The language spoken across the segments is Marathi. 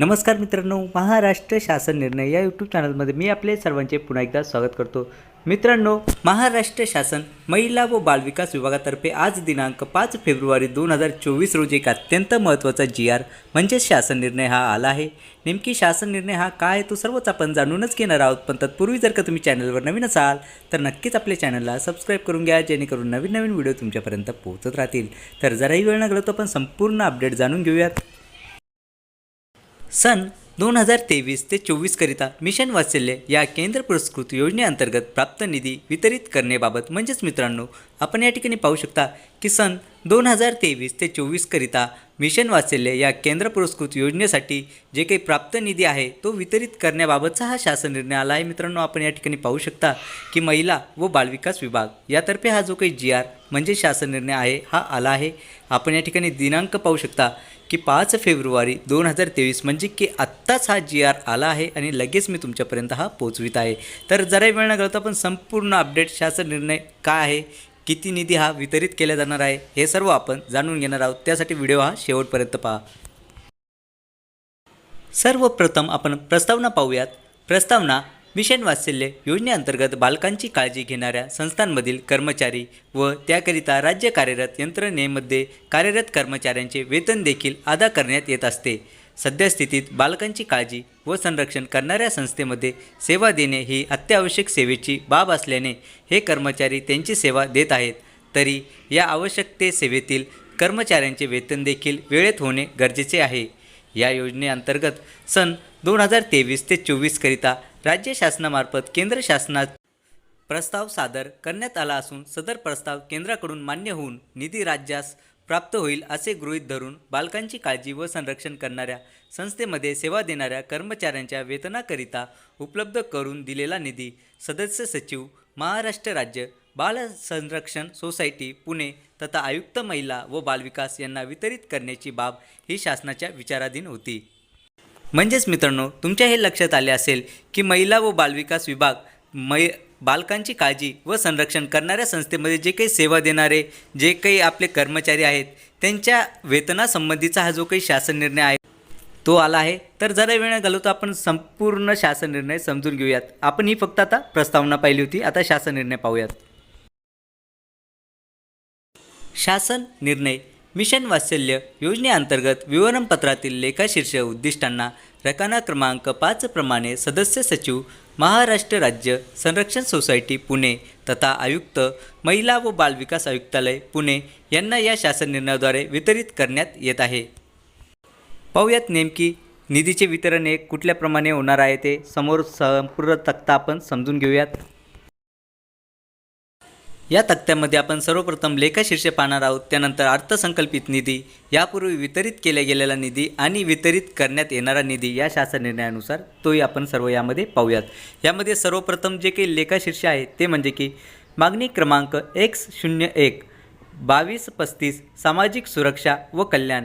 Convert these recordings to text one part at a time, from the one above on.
नमस्कार मित्रांनो महाराष्ट्र शासन निर्णय या यूट्यूब चॅनलमध्ये मी आपले सर्वांचे पुन्हा एकदा स्वागत करतो. मित्रांनो महाराष्ट्र शासन महिला व बालविकास विभागातर्फे आज दिनांक पाच फेब्रुवारी दोन हजार चोवीस रोजी एक अत्यंत महत्त्वाचा जी आर म्हणजेच शासन निर्णय हा आला आहे. नेमकी शासन निर्णय हा काय आहे तो सर्वच आपण जाणूनच घेणार आहोत. पण तत्पूर्वी जर का तुम्ही चॅनलवर नवीन असाल तर नक्कीच आपल्या चॅनलला सबस्क्राईब करून घ्या जेणेकरून नवीन नवीन व्हिडिओ तुमच्यापर्यंत पोहोचत राहतील. तर जराही वेळ न तर आपण संपूर्ण अपडेट जाणून घेऊयात. सन दोन हजार तेवीस ते चोवीसकरिता मिशन वात्सल्य या केंद्र पुरस्कृत योजनेअंतर्गत प्राप्त निधी वितरित करण्याबाबत म्हणजेच मित्रांनो आपण या ठिकाणी पाहू शकता की सन दोन हजार तेवीस ते चोवीसकरिता मिशन वात्सल्य या केंद्र पुरस्कृत योजनेसाठी जे काही प्राप्त निधी आहे तो वितरित करण्याबाबतचा हा शासन निर्णय आला आहे. मित्रांनो आपण या ठिकाणी पाहू शकता की महिला व बालविकास विभाग यातर्फे हा जो काही जी आर म्हणजे शासन निर्णय आहे हा आला आहे. आपण या ठिकाणी दिनांक पाहू शकता की पाच फेब्रुवारी दोन हजार तेवीस म्हणजे की आत्ताच हा जी आर आला आहे आणि लगेच मी तुमच्यापर्यंत हा पोचवित आहे. तर जरा वेळ न घालता आपण संपूर्ण अपडेट शासन निर्णय काय आहे? किती निधी हा वितरित केला जाणार आहे? हे सर्व आपण जाणून घेणार आहोत. त्यासाठी व्हिडिओ हा शेवटपर्यंत पहा. सर्वप्रथम आपण प्रस्तावना पाहूयात. प्रस्तावना मिशन वात्सल्य योजनेअंतर्गत बालकांची काळजी घेणाऱ्या संस्थांमधील कर्मचारी व त्याकरिता राज्य कार्यरत यंत्रणेमध्ये कार्यरत कर्मचाऱ्यांचे वेतन देखील अदा करण्यात येत असते. सद्यस्थितीत बालकांची काळजी व संरक्षण करणाऱ्या संस्थेमध्ये सेवा देणे ही अत्यावश्यक सेवेची बाब असल्याने हे कर्मचारी त्यांची सेवा देत आहेत. तरी या आवश्यकते सेवेतील कर्मचाऱ्यांचे वेतन देखील वेळेत होणे गरजेचे आहे. या योजनेअंतर्गत सन दोन हजार तेवीस ते चोवीसकरिता राज्य शासनामार्फत केंद्र शासनात प्रस्ताव सादर करण्यात आला असून सदर प्रस्ताव केंद्राकडून मान्य होऊन निधी राज्यास प्राप्त होईल असे गृहीत धरून बालकांची काळजी व संरक्षण करणाऱ्या संस्थेमध्ये सेवा देणाऱ्या कर्मचाऱ्यांच्या वेतनाकरिता उपलब्ध करून दिलेला निधी सदस्य सचिव महाराष्ट्र राज्य बाल संरक्षण सोसायटी पुणे तथा आयुक्त महिला व बालविकास यांना वितरित करण्याची बाब ही शासनाच्या विचाराधीन होती. म्हणजेच मित्रांनो तुमच्या हे लक्षात आले असेल की महिला व बालविकास विभाग मै बालकांची काळजी व संरक्षण करणाऱ्या संस्थेमध्ये जे काही सेवा देणारे जे काही आपले कर्मचारी आहेत त्यांच्या वेतनासंबंधीचा हा जो काही शासन निर्णय आहे तो आला आहे. तर जरा वेळ न आपण संपूर्ण शासन निर्णय समजून घेऊयात. आपण ही फक्त आता प्रस्तावना पाहिली होती आता शासन निर्णय पाहूयात. शासन निर्णय. मिशन वात्सल्य योजनेअंतर्गत विवरणपत्रातील लेखाशीर्ष उद्दिष्टांना रकाना क्रमांक पाच प्रमाणे सदस्य सचिव महाराष्ट्र राज्य संरक्षण सोसायटी पुणे तथा आयुक्त महिला व बालविकास आयुक्तालय पुणे यांना या शासन निर्णयाद्वारे वितरित करण्यात येत आहे. पाहूयात नेमकी निधीचे वितरण हे कुठल्याप्रमाणे होणार आहे ते समोर संपूर्ण तक्ता आपण समजून घेऊयात. या तक्त्यामध्ये आपण सर्वप्रथम लेखाशीर्ष पाहणार आहोत. त्यानंतर अर्थसंकल्पित निधी यापूर्वी वितरित केल्या गेलेला निधी आणि वितरित करण्यात येणारा निधी या शासन निर्णयानुसार तोही आपण सर्व यामध्ये पाहूयात. यामध्ये सर्वप्रथम जे काही लेखाशीर्ष आहे ते म्हणजे की मागणी क्रमांक एक्स शून्य एक बावीस पस्तीस सामाजिक सुरक्षा व कल्याण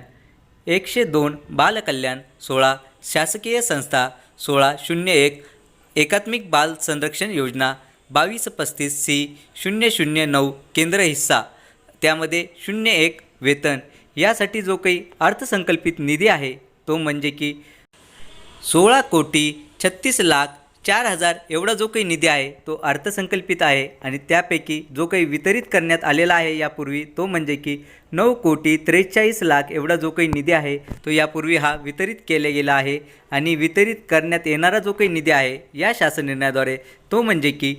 एकशे दोन बालकल्याण सोळा शासकीय संस्था सोळा शून्य एक एकात्मिक बाल संरक्षण योजना बावीस पस्तीस सी शून्य शून्य नऊ केंद्र हिस्सा. त्यामध्ये शून्य एक वेतन. यासाठी जो काही अर्थसंकल्पित निधी आहे तो म्हणजे की सोळा कोटी छत्तीस लाख चार हजार एवढा जो काही निधी आहे तो अर्थसंकल्पित आहे आणि त्यापैकी जो काही वितरित करण्यात आलेला आहे यापूर्वी तो म्हणजे की नऊ कोटी त्रेचाळीस लाख एवढा जो काही निधी आहे तो यापूर्वी हा वितरित केला गेला आहे आणि वितरित करण्यात येणारा जो काही निधी आहे या शासन निर्णयाद्वारे तो म्हणजे की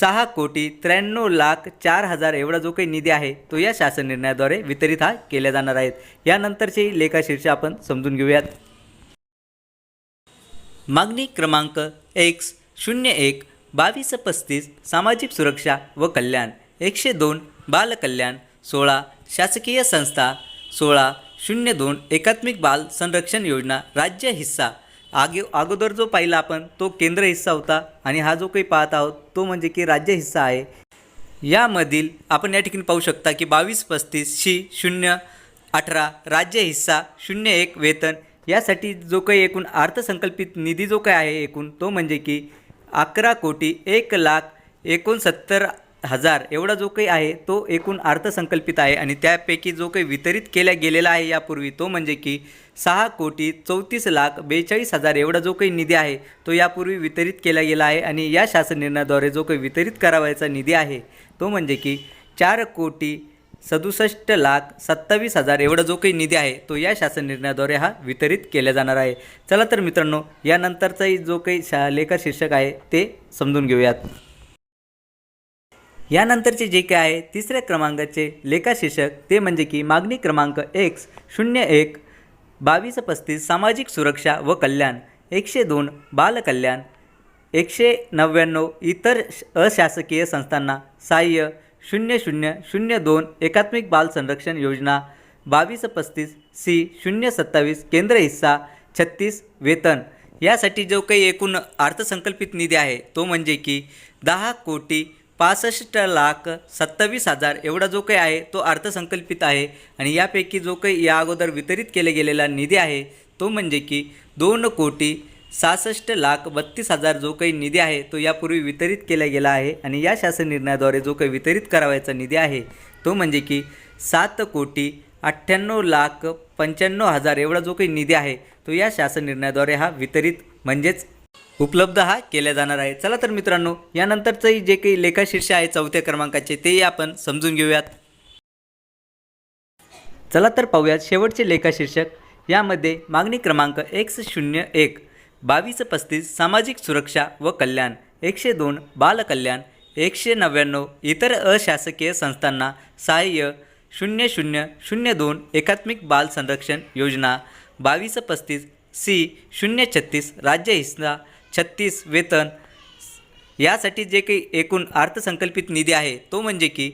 सहा कोटी त्र्याण्णव लाख चार हजार एवढा जो काही निधी आहे तो या शासन निर्णयाद्वारे वितरित हा केल्या जाणार आहेत. यानंतरचे लेखाशीर्ष आपण समजून घेऊयात. मागणी क्रमांक एक्स शून्य एक बावीस पस्तीस सामाजिक सुरक्षा व कल्याण एकशे दोन बालकल्याण सोळा शासकीय संस्था सोळा शून्य दोन एकात्मिक बाल संरक्षण योजना राज्य हिस्सा. आगे अगोदर जो पाहिला आपण तो केंद्र हिस्सा होता आणि हा जो काही पाहत आहोत तो म्हणजे की राज्य हिस्सा आहे. यामधील आपण या ठिकाणी पाहू शकता की बावीस पस्तीस शी शून्य अठरा राज्य हिस्सा शून्य एक वेतन यासाठी जो काही एकूण अर्थसंकल्पित निधी जो काही आहे एकूण तो म्हणजे की अकरा कोटी एक लाख एकोणसत्तर हजार एवढा जो काही आहे तो एकूण अर्थसंकल्पित आहे. आणि त्यापैकी जो काही वितरित केला गेलेला आहे यापूर्वी तो म्हणजे की सहा कोटी चौतीस लाख बेचाळीस हजार एवढा जो काही निधी आहे तो यापूर्वी वितरित केला गेला आहे. आणि या शासन निर्णयाद्वारे जो काही वितरित करावायचा निधी आहे तो म्हणजे की चार कोटी सदुसष्ट लाख सत्तावीस हजार एवढा जो काही निधी आहे तो या शासन निर्णयाद्वारे हा वितरित केला जाणार आहे. चला तर मित्रांनो यानंतरचाही जो काही शा लेखा शीर्षक आहे ते समजून घेऊयात. यानंतरचे जे काय आहे तिसऱ्या क्रमांकाचे लेखा शीर्षक ते म्हणजे की मागणी क्रमांक एक्स शून्य एक बावीस पस्तीस सामाजिक सुरक्षा व कल्याण एकशे दोन बालकल्याण एकशे नव्याण्णव इतर श- अशासकीय संस्थांना सहाय्य शून्य शून्य शून्य दोन एकात्मिक बाल संरक्षण योजना बावीस पस्तीस सी शून्य सत्तावीस केंद्र हिस्सा छत्तीस वेतन. यासाठी जो काही एकूण अर्थसंकल्पित निधी आहे तो म्हणजे की दहा कोटी पासष्ट लाख सत्तावीस हजार एवढा जो काही आहे तो अर्थसंकल्पित आहे. आणि यापैकी जो काही या अगोदर वितरित केले गेलेला निधी आहे तो म्हणजे की दोन कोटी सहासष्ट लाख बत्तीस हजार जो काही निधी आहे तो यापूर्वी वितरित केला गेला आहे आणि या शासन निर्णयाद्वारे जो काही वितरित करावायचा निधी आहे तो म्हणजे की सात कोटी अठ्ठ्याण्णव लाख पंच्याण्णव हजार एवढा जो काही निधी आहे तो या शासन निर्णयाद्वारे हा वितरित म्हणजेच उपलब्ध हा केला जाणार आहे. चला तर मित्रांनो यानंतरचंही जे काही लेखाशीर्ष आहे चौथ्या क्रमांकाचे तेही आपण समजून घेऊयात. चला तर पाहूयात शेवटचे लेखाशीर्षक यामध्ये मागणी क्रमांक एक्स शून्य एक बावीस पस्तीस सामाजिक सुरक्षा व कल्याण एकशे दोन बालकल्याण एकशे नव्याण्णव इतर अशासकीय संस्थांना सहाय्य शून्य शून्य शून्य दोन एकात्मिक बाल संरक्षण योजना बावीस पस्तीस सी शून्य छत्तीस राज्य हिस्सा छत्तीस वेतन यासाठी जे काही एकूण अर्थसंकल्पित निधी आहे तो म्हणजे की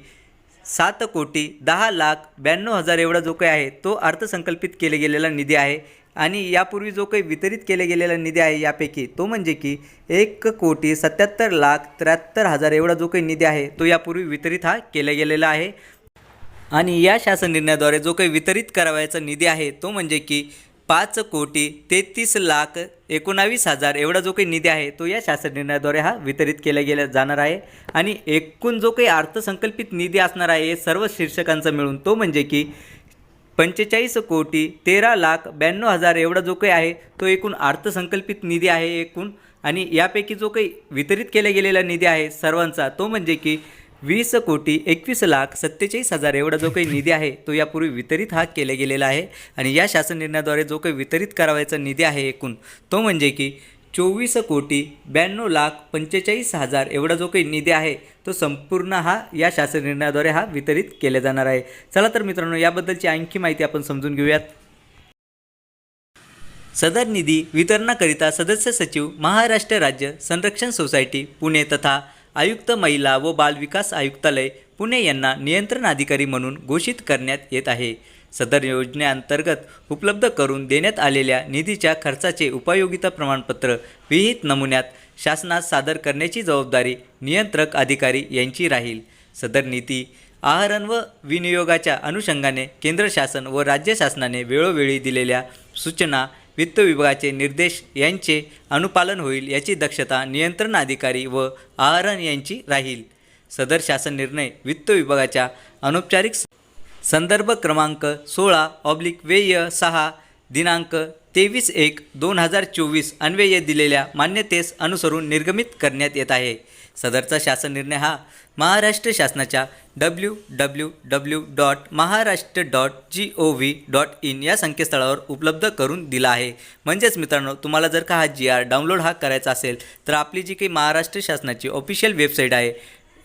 सात कोटी दहा लाख ब्याण्णव हजार एवढा जो काही आहे तो अर्थसंकल्पित केले गेलेला निधी आहे. आणि यापूर्वी जो काही वितरित केला गेलेला निधी आहे यापैकी तो म्हणजे की एक कोटी सत्याहत्तर लाख त्र्याहत्तर हजार एवढा जो काही निधी आहे तो यापूर्वी वितरित हा केला गेलेला आहे. आणि या शासन निर्णयाद्वारे जो काही वितरित करावयाचा निधी आहे तो म्हणजे की पाच कोटी तेहतीस लाख एकोणावीस हजार एवढा जो काही निधी आहे तो या शासन निर्णयाद्वारे हा वितरित केला गेला जाणार आहे. आणि एकूण जो काही अर्थसंकल्पित निधी असणार आहे हे सर्व शीर्षकांचा मिळून तो म्हणजे की पंचेचाळीस कोटी तेरा लाख ब्याण्णव हजार एवढा जो काही आहे तो एकूण अर्थसंकल्पित निधी आहे एकूण. आणि यापैकी जो काही वितरित केला गेलेला निधी आहे सर्वांचा तो म्हणजे की वीस कोटी एकवीस लाख सत्तेचाळीस हजार एवढा जो काही निधी आहे तो यापूर्वी वितरित हा केला गेलेला आहे. आणि या शासन निर्णयाद्वारे जो काही वितरित करावायचा निधी आहे एकूण तो म्हणजे की चोवीस कोटी ब्याण्णव लाख पंचेचाळीस हजार एवढा जो काही निधी आहे तो संपूर्ण हा या शासन निर्णयाद्वारे हा वितरित केला जाणार आहे. चला तर मित्रांनो याबद्दलची आणखी माहिती आपण समजून घेऊयात. सदर निधी वितरणाकरिता सदस्य सचिव महाराष्ट्र राज्य संरक्षण सोसायटी पुणे तथा आयुक्त महिला व बाल विकास आयुक्तालय पुणे यांना नियंत्रण अधिकारी म्हणून घोषित करण्यात येत आहे. सदर योजनेअंतर्गत उपलब्ध करून देण्यात आलेल्या निधीच्या खर्चाचे उपयोगिता प्रमाणपत्र विहित नमुन्यात शासनास सादर करण्याची जबाबदारी नियंत्रक अधिकारी यांची राहील. सदर निधी आहरण व विनियोगाच्या अनुषंगाने केंद्र शासन व राज्य शासनाने वेळोवेळी दिलेल्या सूचना वित्त विभागाचे निर्देश यांचे अनुपालन होईल याची दक्षता नियंत्रण अधिकारी व आहरण यांची राहील. सदर शासन निर्णय वित्त विभागाच्या अनौपचारिक संदर्भ क्रमांक सोळा ऑब्लिक वेय सहा दिनांक तेवीस एक दोन हजार चोवीस अन्वये दिलेल्या मान्यतेस अनुसरून निर्गमित करण्यात येत आहे. सदरचा शासन निर्णय हा महाराष्ट्र शासनाच्या W W W dot Maharashtra dot G O V dot in या संकेतस्थळावर उपलब्ध करून दिला आहे. म्हणजेच मित्रांनो तुम्हाला जर का हा जी आर डाउनलोड हा करायचा असेल तर आपली जी काही महाराष्ट्र शासनाची ऑफिशियल वेबसाईट आहे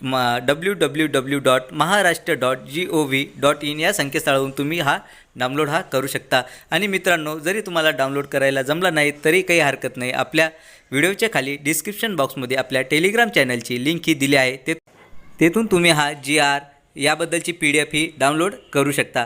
म W W W dot Maharashtra dot G O V dot in या संकेतस्थळावरून तुम्ही हा डाउनलोड हा करू शकता. आणि मित्रांनो जरी तुम्हाला डाउनलोड करायला जमला नाही तरी काही हरकत नाही. आपल्या व्हिडिओच्या खाली डिस्क्रिप्शन बॉक्समध्ये आपल्या टेलिग्राम चॅनलची लिंक ही दिली आहे. ते तेथून तुम्ही हा जी आर याबद्दलची पी डी एफ ही डाउनलोड करू शकता.